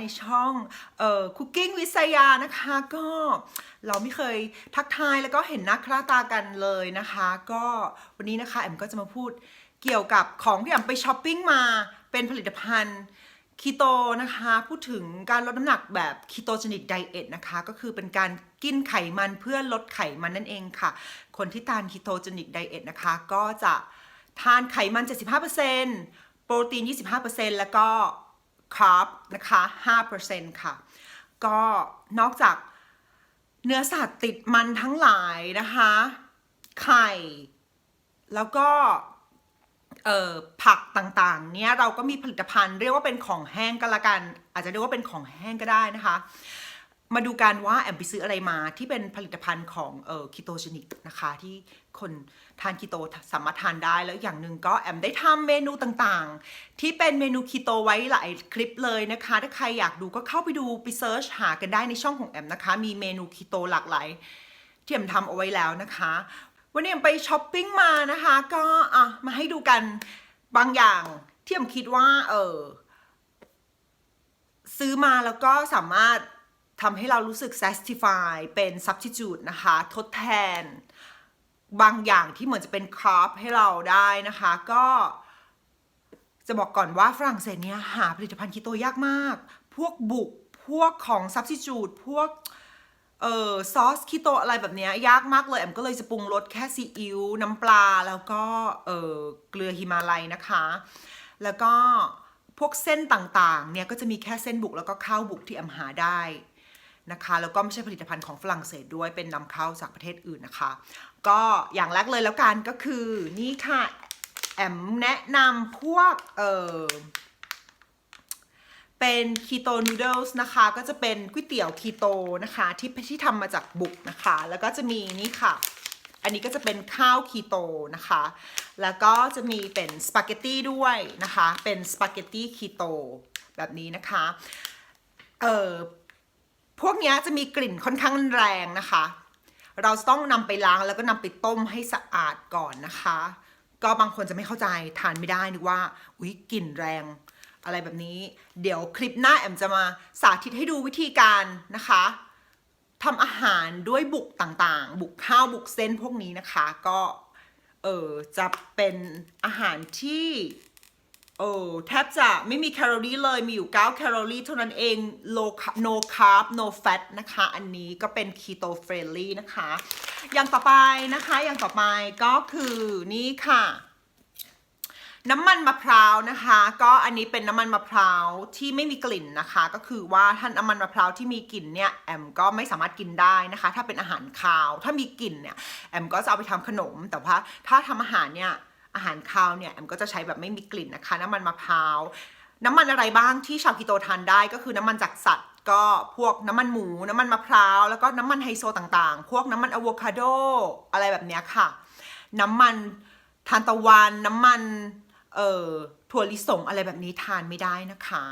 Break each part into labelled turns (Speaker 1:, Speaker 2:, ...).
Speaker 1: ในช่องเอ่อคุกกิ้งวิสยานะคะ ก็เราไม่เคยทักทายแล้วก็เห็นหน้าค่าตากันเลยนะคะ ก็วันนี้นะคะแอมก็จะมาพูดเกี่ยวกับของที่แอมไปช้อปปิ้งมาเป็นผลิตภัณฑ์คีโตนะคะ พูดถึงการลดน้ำหนักแบบคีโตเจนิกไดเอทนะคะ ก็คือเป็นการกินไขมันเพื่อลดไขมันนั่นเองค่ะ คนที่ทานคีโตเจนิกไดเอทนะคะ ก็จะทานไขมัน 75%โปรตีน 25%แล้วก็ คาร์บนะคะ5%ค่ะ ก็นอกจากเนื้อสัตว์ติดมันทั้งหลายนะคะ ไข่ แล้วก็ผักต่างๆ เนี่ยเราก็มีผลิตภัณฑ์เรียกว่าเป็นของแห้งก็แล้วกัน อาจจะเรียกว่าเป็นของแห้งก็ได้นะคะ มาดูกันว่าแอมไปซื้ออะไรมาที่เป็นผลิตภัณฑ์ของเออคีโตเจนิกนะคะที่ คนทานคีโตสามารถทานได้แล้วอย่างหนึ่งก็แอมได้ทำเมนูต่างๆ ที่เป็นเมนูคีโตไว้หลายคลิปเลยนะคะ ถ้าใครอยากดูก็เข้าไปดูไปเซิร์ชหากันได้ในช่องของแอมนะคะ มีเมนูคีโตหลากหลายที่แอมทำเอาไว้แล้วนะคะ วันนี้แอมไปช้อปปิ้งมานะคะ ก็อะมาให้ดูกันบางอย่างที่แอมคิดว่าเออซื้อมาแล้วก็สามารถทำให้เรารู้สึก satisfy เป็น substitute นะคะ ทดแทน บางอย่างที่เหมือนจะเป็นคร์บให้เราได้นะคะ ก็จะบอกก่อนว่าฝรั่งเศสเนี่ยหาผลิตภัณฑ์คีโตยากมาก พวกบุก พวกของ substitute พวกเออซอสคีโตอะไรแบบนี้ยยากมากเลยแอมก็เลยจะปรุงรสแค่ซีอิ๊วน้ำปลาแล้วก็เออเกลือฮิมาลัยนะคะ แล้วก็พวกเส้นต่างๆเนี่ยก็จะมีแค่เส้นบุกแล้วก็ข้าวบุกที่แอมหาได้ นะคะแล้วก็ไม่ใช่ผลิตภัณฑ์ของฝรั่งเศสด้วยเป็นนำเข้าจากประเทศอื่นนะคะ ก็อย่างแรกเลยแล้วกันก็คือนี่ค่ะแอมแนะนำพวกเออเป็นคีโตนูเดิลส์นะคะ ก็จะเป็นก๋วยเตี๋ยวคีโตนะคะที่ที่ทำมาจากบุกนะคะ แล้วก็จะมีนี่ค่ะ อันนี้ก็จะเป็นข้าวคีโตนะคะ แล้วก็จะมีเป็นสปาเกตตี้ด้วยนะคะ เป็นสปาเกตตี้คีโตแบบนี้นะคะ เออ พวกนี้จะมีกลิ่นค่อนข้างแรงนะคะ เราจะต้องนำไปล้างแล้วก็นำไปต้มให้สะอาดก่อนนะคะ ก็บางคนจะไม่เข้าใจทานไม่ได้นึกว่าอุ๊ยกลิ่นแรง อะไรแบบนี้ เดี๋ยวคลิปหน้าแอมจะมาสาธิตให้ดูวิธีการนะคะทำอาหารด้วยบุกต่างๆ บุกข้าวบุกเส้นพวกนี้นะคะ ก็เออจะเป็นอาหารที่ โอ้แทบจะไม่มีแคลอรี่เลยมีอยู่ 9 แคลอรี่เท่านั้นเอง low no carb no fat นะคะ อันนี้ก็เป็น keto friendly นะคะ อย่างต่อไปนะคะ อย่างต่อไปก็คือนี่ค่ะ น้ำมันมะพร้าวนะคะ ก็อันนี้เป็นน้ำมันมะพร้าวที่ไม่มีกลิ่นนะคะ ก็คือว่าถ้าน้ำมันมะพร้าวที่มีกลิ่นเนี่ยแอมก็ไม่สามารถกินได้นะคะ ถ้าเป็นอาหารคาว ถ้ามีกลิ่นเนี่ยแอมก็จะเอาไปทำขนม แต่ว่าถ้าทำอาหารเนี่ย อาหารคาวเนี่ยแอมก็จะใช้แบบไม่มีกลิ่นนะคะน้ำมันมะพร้าวน้ำมันอะไรบ้างที่ชาวกิโตทานได้ก็คือน้ำมันจากสัตว์ก็พวกน้ำมันหมูน้ำมันมะพร้าวแล้วก็น้ำมันไฮโซต่างๆ พวกน้ำมันอะโวคาโดอะไรแบบเนี้ยค่ะ น้ำมันทานตะวันน้ำมันเอ่อถั่วลิสงอะไรแบบนี้ทานไม่ได้นะคะ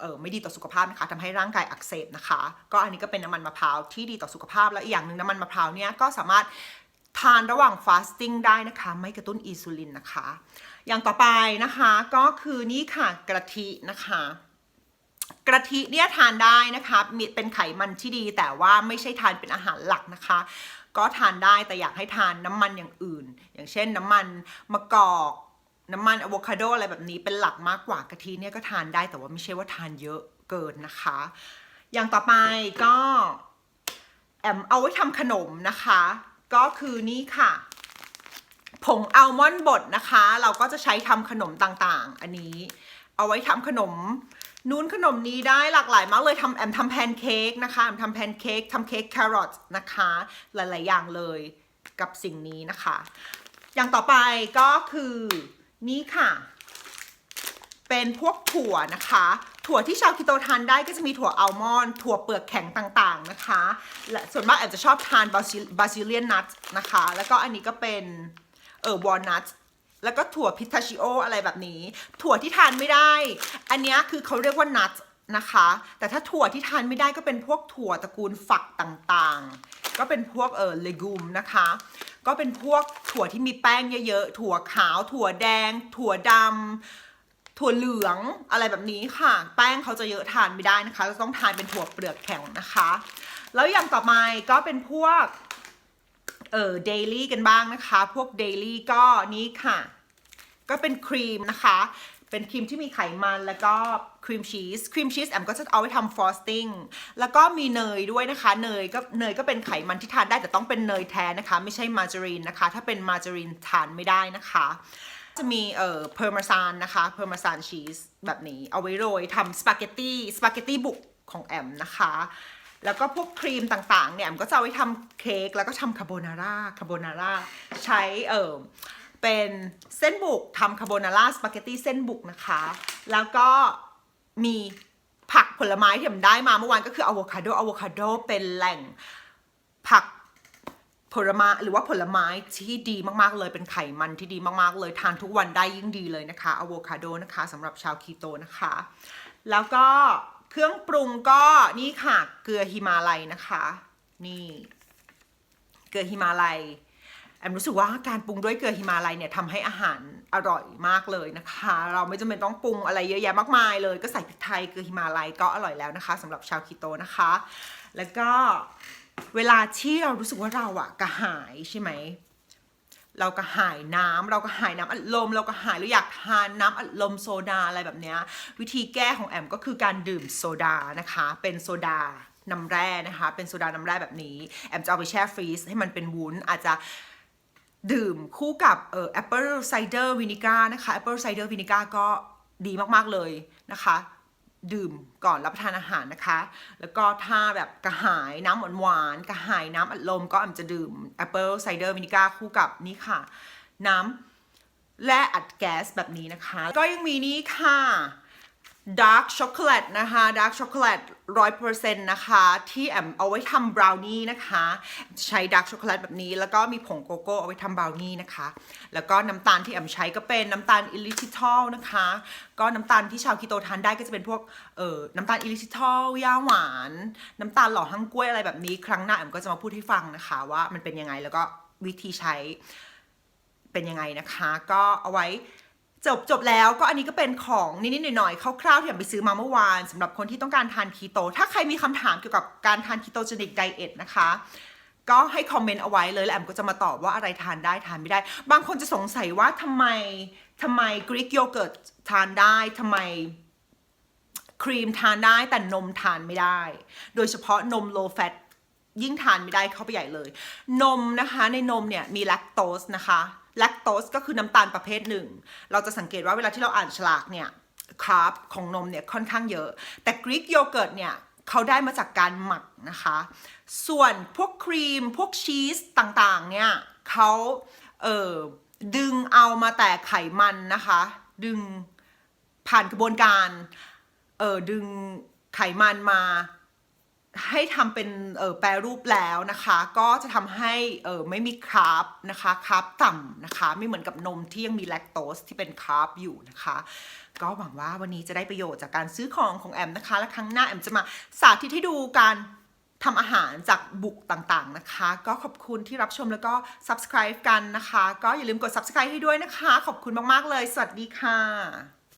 Speaker 1: เออไม่ดีต่อสุขภาพนะคะทำให้ร่างกายอักเสบนะคะ ก็อันนี้ก็เป็นน้ำมันมะพร้าวที่ดีต่อสุขภาพและอีกอย่างหนึ่งน้ำมันมะพร้าวเนี่ยก็สามารถ ทานระหว่างฟาสติ้งได้นะคะ ไม่กระตุ้นอินซูลินนะคะ อย่างต่อไปนะคะก็คือนี่ค่ะกะทินะคะกะทิเนี่ยทานได้นะคะมีเป็นไขมันที่ดี แต่ว่าไม่ใช่ทานเป็นอาหารหลักนะคะ ก็ทานได้แต่อยากให้ทานน้ำมันอย่างอื่น อย่างเช่นน้ำมันมะกอกน้ำมันอะโวคาโดอะไรแบบนี้เป็นหลักมากกว่ากะทิเนี่ยก็ทานได้แต่ว่าไม่ใช่ว่าทานเยอะเกินนะคะ อย่างต่อไปก็แอมเอาไว้ทำขนมนะคะ ก็คือนี่ค่ะ ผงอัลมอนด์บดนะคะ เราก็จะใช้ทำขนมต่างๆ อันนี้ เอาไว้ทำขนมนู้นขนมนี้ได้หลากหลายมากเลยทำแอมทำแพนเค้กนะคะแอมทำแพนเค้กทำเค้กแครอทนะคะ หลายๆอย่างเลยกับสิ่งนี้นะคะ อย่างต่อไปก็คือนี่ค่ะ เป็นพวกถั่วนะคะ ถั่วที่ชาวคิโตทานได้ก็จะมีถั่วอัลมอนด์ถั่วเปลือกแข็งต่างๆนะคะและส่วนมากอาจจะชอบทานบาซิบาซิเลียนนัทนะคะ แล้วก็อันนี้ก็เป็นเออวอลนัทแล้วก็ถั่วพิทาชิโออะไรแบบนี้ ถั่วที่ทานไม่ได้ อันนี้คือเขาเรียกว่านัทนะคะ แต่ถ้าถั่วที่ทานไม่ได้ก็เป็นพวกถั่วตระกูลฝักต่างๆ ก็เป็นพวกเออเลกุมนะคะ ก็เป็นพวกถั่วที่มีแป้งเยอะๆ ถั่วขาว ถั่วแดง ถั่วดำ ถั่วเหลืองอะไรแบบนี้ค่ะ แป้งเขาจะเยอะทานไม่ได้นะคะ จะต้องทานเป็นถั่วเปลือกแข็งนะคะ แล้วอย่างต่อมาก็เป็นพวกเอ่อเดลี่กันบ้างนะคะ พวกเดลี่ก็นี้ค่ะ ก็เป็นครีมนะคะ เป็นครีมที่มีไขมันแล้วก็ครีมชีส ครีมชีสแอมก็จะเอาไว้ทำฟรอสติ้ง แล้วก็มีเนยด้วยนะคะ เนยก็เนยก็เป็นไขมันที่ทานได้แต่ต้องเป็นเนยแท้นะคะ ไม่ใช่มาจารีนนะคะ ถ้าเป็นมาจารีนทานไม่ได้นะคะ จะมีเอ่อเพอร์มาซานนะคะเพอร์มาซานชีสแบบนี้เอาไว้โรยทำสปาเกตตี้สปาเกตตี้บุกของแอมนะคะ แล้วก็พวกครีมต่างๆ เนี่ยแอมก็จะเอาไว้ทำเค้กแล้วก็ทำคาโบนาร่าคาโบนาร่าใช้เอ่อเป็นเส้นบุกทำคาโบนาร่าสปาเกตตี้เส้นบุกนะคะ แล้วก็มีผักผลไม้ที่ผมได้มาเมื่อวานก็คืออะโวคาโดอะโวคาโดเป็นแหล่งผัก ผลไม้หรือว่าผลไม้ที่ดีมากๆเลยเป็นไขมันที่ดีมากๆเลยทานทุกวันได้ยิ่งดีเลยนะคะอะโวคาโดนะคะสำหรับชาวคีโตนะคะ แล้วก็เครื่องปรุงก็นี่ค่ะเกลือฮิมาลัยนะคะ นี่ เกลือฮิมาลัยแอมรู้สึกว่าการปรุงด้วยเกลือฮิมาลัยเนี่ยทำให้อาหารอร่อยมากเลยนะคะ เราไม่จำเป็นต้องปรุงอะไรเยอะแยะมากมายเลย ก็ใส่พริกไทยเกลือฮิมาลัยก็อร่อยแล้วนะคะสำหรับชาวคีโตนะคะ แล้วก็ เวลาที่เรารู้สึกว่าเราอะกระหายใช่ไหม เรากระหายน้ำเรากระหายน้ำอัดลม เรากระหายหรืออยากทานน้ำอัดลมโซดาอะไรแบบเนี้ยวิธีแก้ของแอมก็คือการดื่มโซดานะคะ เป็นโซดาน้ำแร่นะคะ เป็นโซดาน้ำแร่แบบนี้ แอมจะเอาไปแช่ฟรีซให้มันเป็นวุ้นอาจจะดื่มคู่กับเอ่อแอปเปิลไซเดอร์วินิก้านะคะแอปเปิลไซเดอร์วินิก้าก็ดีมาก ๆ เลยนะคะ ดื่มก่อนรับประทานอาหารนะคะ แล้วก็ถ้าแบบกระหายน้ำหวานๆกระหายน้ำอัดลมก็อาจจะดื่มแอปเปิลไซเดอร์วินิก้าคู่กับนี่ค่ะ น้ำและอัดแก๊สแบบนี้นะคะ ก็ยังมีนี่ค่ะ ดาร์กช็อกโกแลตนะคะดาร์กช็อกโกแลตร้อยเปอร์เซ็นต์นะคะ ที่แอมเอาไว้ทำบราวนี่นะคะ ใช้ดาร์กช็อกโกแลตแบบนี้ แล้วก็มีผงโกโก้เอาไว้ทำบราวนี่นะคะ แล้วก็น้ำตาลที่แอมใช้ก็เป็นน้ำตาลอิลิทิทอลนะคะ ก็น้ำตาลที่ชาวคีโตทานได้ก็จะเป็นพวกเอ่อน้ำตาลอิลิทิทอลย่าหวาน น้ำตาลหล่อหั่งกล้วยอะไรแบบนี้ ครั้งหน้าแอมก็จะมาพูดให้ฟังนะคะว่ามันเป็นยังไงแล้วก็วิธีใช้เป็นยังไงนะคะ ก็เอาไว้ จบจบแล้วก็อันนี้ก็เป็นของนิดๆหน่อยๆคร่าวๆที่ผมไปซื้อมาเมื่อวานสำหรับคนที่ต้องการทานคีโต ถ้าใครมีคำถามเกี่ยวกับการทานคีโตเจนิกไดเอทนะคะ ก็ให้คอมเมนต์เอาไว้เลยแล้วแอมก็จะมาตอบว่าอะไรทานได้ทานไม่ได้ บางคนจะสงสัยว่าทำไมทำไมกรีกโยเกิร์ตทานได้ทำไมครีมทานได้แต่นมทานไม่ได้ โดยเฉพาะนม low fat ยิ่งทานไม่ได้เข้าไปใหญ่เลย นมนะคะในนมเนี่ยมีแลคโตสนะคะแลคโตสก็คือน้ำตาลประเภทหนึ่ง เราจะสังเกตว่าเวลาที่เราอ่านฉลากเนี่ยคาร์บของนมเนี่ยค่อนข้างเยอะ แต่กรีกโยเกิร์ตเนี่ยเขาได้มาจากการหมักนะคะ ส่วนพวกครีมพวกชีสต่างๆเนี่ยเขาเออดึงเอามาแต่ไขมันนะคะ ดึงผ่านกระบวนการเออดึงไขมันมา ให้ทำเป็นแปรรูปแล้วนะคะ ก็จะทำให้ไม่มีคาร์บนะคะคาร์บต่ำนะคะ ไม่เหมือนกับนมที่ยังมีแลคโตสที่เป็นคาร์บอยู่นะคะ ก็หวังว่าวันนี้จะได้ประโยชน์จากการซื้อของของแอมนะคะ และครั้งหน้าแอมจะมาสาธิตให้ดูการทำอาหารจากบุกต่างๆนะคะ ก็ขอบคุณที่รับชมแล้วก็ subscribe กันนะคะ ก็อย่าลืมกด subscribe ให้ด้วยนะคะ ขอบคุณมากๆเลย สวัสดีค่ะ